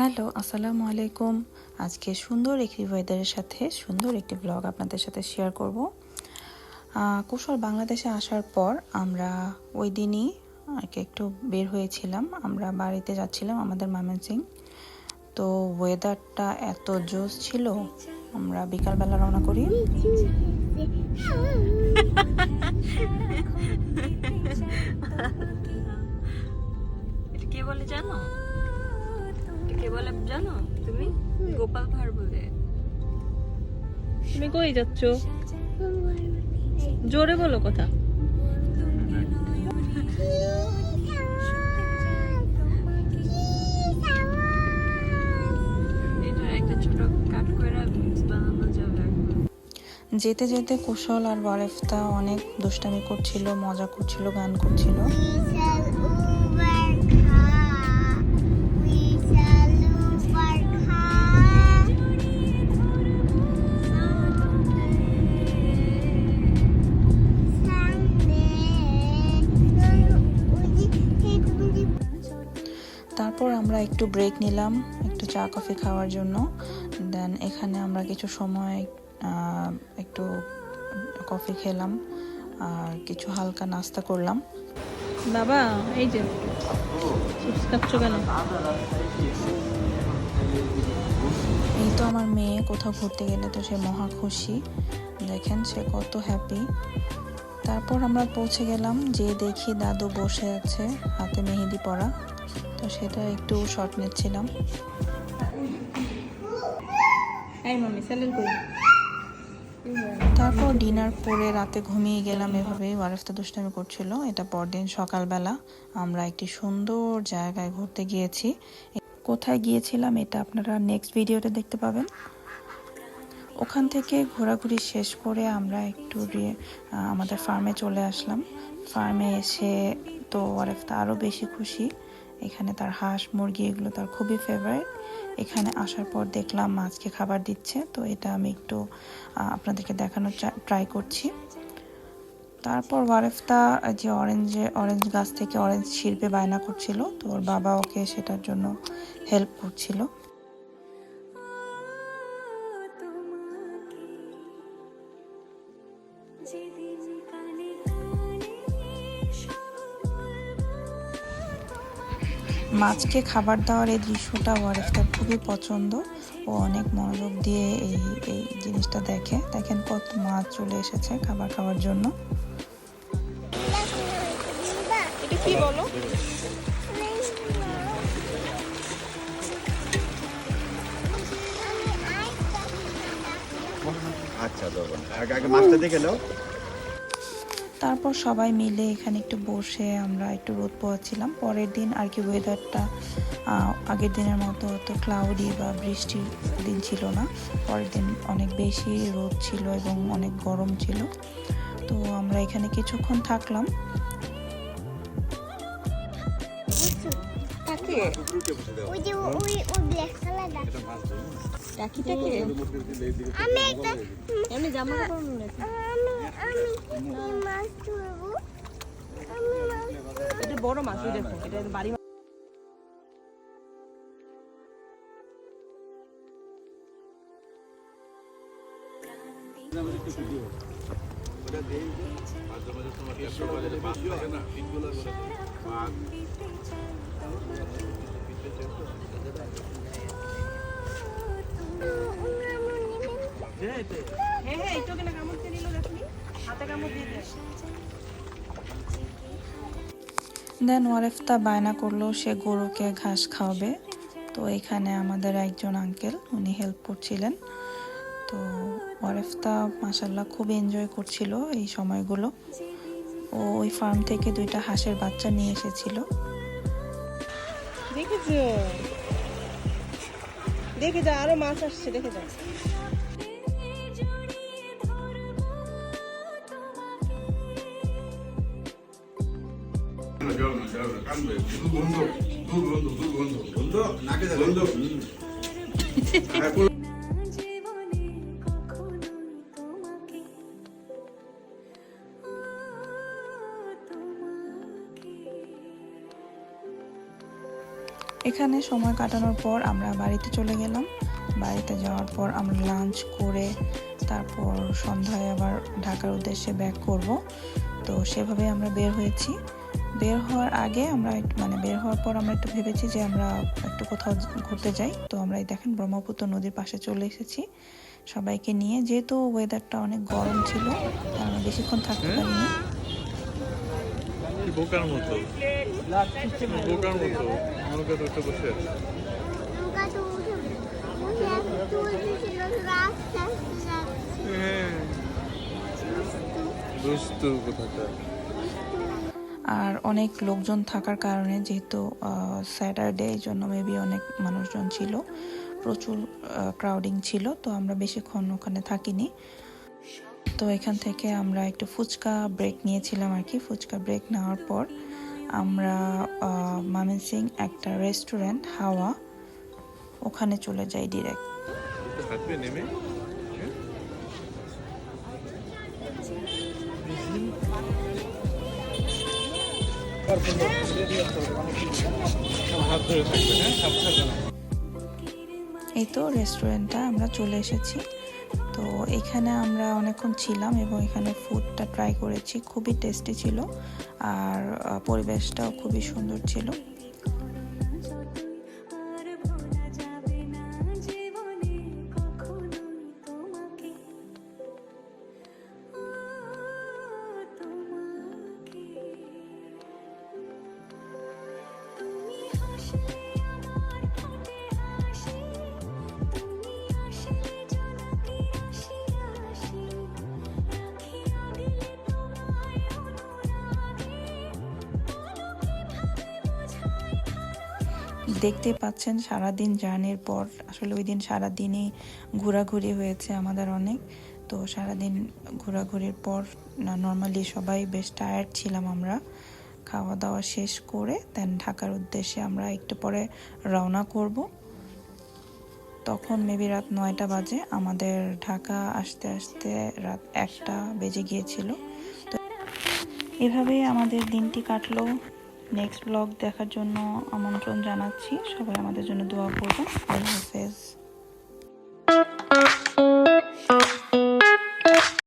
Hello, আসসালামু আলাইকুম। আজকে সুন্দর একটি ওয়েদারের সাথে সুন্দর একটি ব্লগ আপনাদের সাথে শেয়ার করব। কুশল বাংলাদেশে আসার পর আমরা ওই দিনই একটু বের হয়েছিলাম। আমরা বাড়িতে যাচ্ছিলাম আমাদের মামেন সিং তো ওয়েদারটা এত জোস ছিল, আমরা বিকালবেলা রওনা করি। কে বলে জানো? কে বলে জানো? তুমি? গোপাল ভাঁড় বলে। তুমি কই যাচ্ছ? জোরে বলো কথা। যেতে যেতে কুশল আর ওয়ারেফতা অনেক দুষ্টামি করছিল মজা করছিল গান করছিল। তারপর আমরা একটু ব্রেক নিলাম একটু চা কফি খাওয়ার জন্য। দেন এখানে আমরা কিছু সময় একটু কফি খেলাম আর কিছু হালকা নাস্তা করলাম। বাবা এই যে চিপস খাচ্ছ কেন? এই তো আমার মেয়ে কোথাও ঘুরতে গেলে তো সে মহা খুশি। দেখেন সে কত হ্যাপি তারপর আমরা পৌঁছে গেলাম যে দেখি দাদু বসে আছে হাতে মেহেদি পরা। তো সেটা একটু শর্ট নিচ্ছিলাম। তারপর ডিনার করে রাতে ঘুমিয়ে গেলাম এভাবেই। ওয়ারেফতা দুষ্টামি করছিল এটা পরদিন সকালবেলা। আমরা একটি সুন্দর জায়গায় ঘুরতে গিয়েছি। কোথায় গিয়েছিলাম এটা আপনারা নেক্সট ভিডিওতে দেখতে পাবেন। ওখান থেকে ঘোরাঘুরি শেষ করে আমরা একটু আমাদের ফার্মে চলে আসলাম। ফার্মে এসে তো ওয়ারেফতা আরও বেশি খুশি। এখানে তার হাঁস মুরগি এগুলো তার খুবই ফেভারিট এখানে আসার পর দেখলাম মাছকে খাবার দিচ্ছে, তো এটা আমি একটু আপনাদেরকে দেখানোর ট্রাই করছি। তারপর ওয়ারেফতা যে অরেঞ্জে অরেঞ্জ গাছ থেকে অরেঞ্জ শিল্পে বায়না করছিল, তো ওর বাবা ওকে সেটার জন্য হেল্প করছিল। মাছকে খাবার দেওয়ার এই দৃশ্যটা ওয়ারেফতার খুবই পছন্দ। ও অনেক মনোযোগ দিয়ে এই এই জিনিসটা দেখে। দেখেন কত মাছ চলে এসেছে খাবার খাওয়ার জন্য। এটা কি বলো? আচ্ছা দেবো আগে আগে মাছটা দেখে নাও। তারপর সবাই মিলে এখানে একটু বসে আমরা একটু রোদ পোয়াচ্ছিলাম পরের দিন আর কি ওয়েদারটা আগের দিনের মতো অত ক্লাউডি বা বৃষ্টির দিন ছিল না। পরের দিন অনেক বেশি রোদ ছিল এবং অনেক গরম ছিল। তো আমরা এখানে কিছুক্ষণ থাকলাম। ওই যে ওই ওই ব্ল্যাক কালার ডাকিটাকে আমি একটা এমনি জামা কাপড়। আমি আমি মাছ ধরবো। আমি মাছ এটা বড় মাছ দেখো এটা বাড়ি মাছ। হ্যাঁ হ্যাঁ একটু কেন কামড় দিয়ে নিল দেখনি হাতে কামড় দিয়ে দেয়। দেন ওয়ারেফতা বায়না করল সে গরুকে ঘাস খাওয়াবে। তো এখানে আমাদের একজন আঙ্কেল উনি হেল্প করছিলেন। তো ওয়ারেফতা মাসাল্লাহ খুব এনজয় করছিল এই সময়গুলো। ও ওই ফার্ম থেকে দুইটা হাঁসের বাচ্চা নিয়ে এসেছিল। দেখেছ? দেখে যা আরও মাছ আসছে দেখে যা। এখানে সময় কাটানোর পর আমরা বাড়িতে চলে গেলাম। বাড়িতে যাওয়ার পর আমরা লাঞ্চ করে তারপর সন্ধ্যায় আবার ঢাকার উদ্দেশ্যে ব্যাক করব। তো সেভাবে আমরা বের হয়েছি। বের হওয়ার আগে আমরা একটু- মানে বের হওয়ার পর আমরা একটু ভেবেছি যে আমরা একটু কোথাও ঘুরতে যাই। তো আমরা দেখেন ব্রহ্মপুত্র নদীর পাশে চলে এসেছি। সবাইকে নিয়ে যেহেতু ওয়েদারটা অনেক গরম ছিল আমরা বেশিক্ষণ থাকতে পারিনি। কি বোকার মতো। বোকার মতো। নৌকা তো বসে আছে। নৌকা আর অনেক লোকজন থাকার কারণে যেহেতু স্যাটারডে এই জন্য মেবি অনেক মানুষজন ছিল, প্রচুর ক্রাউডিং ছিল, তো আমরা বেশিক্ষণ ওখানে থাকিনি। তো এখান থেকে আমরা একটু ফুচকা ব্রেক নিয়েছিলাম আর কি। ফুচকা ব্রেক নেওয়ার পর আমরা মামিন সিং একটা রেস্টুরেন্ট হাওয়া, ওখানে চলে যাই ডিরেক্ট এই তো রেস্টুরেন্টটা আমরা চলে এসেছি। তো এখানে আমরা অনেকক্ষণ ছিলাম এবং এখানে ফুডটা ট্রাই করেছি। খুবই টেস্টি ছিল আর পরিবেশটাও খুবই সুন্দর ছিল। দেখতে পাচ্ছেন, সারাদিন জার্নির পর, আসলে ওই দিন সারাদিনই ঘোরাঘুরি হয়েছে আমাদের অনেক। তো সারাদিন ঘোরাঘুরির পর নর্মালি সবাই বেশ টায়ার্ড ছিলাম আমরা। খাওয়া দাওয়া শেষ করে দেন ঢাকার উদ্দেশ্যে আমরা একটু পরে রওনা করব। তখন মেবি রাত নয়টা বাজে, আমাদের ঢাকা আসতে আসতে রাত একটা বেজে গিয়েছিল। তো এভাবেই আমাদের দিনটি কাটলো। নেক্সট ব্লগ দেখার জন্য আমন্ত্রণ জানাচ্ছি। সবাই আমাদের জন্য দোয়া করবেন। আল্লাহ হাফেজ।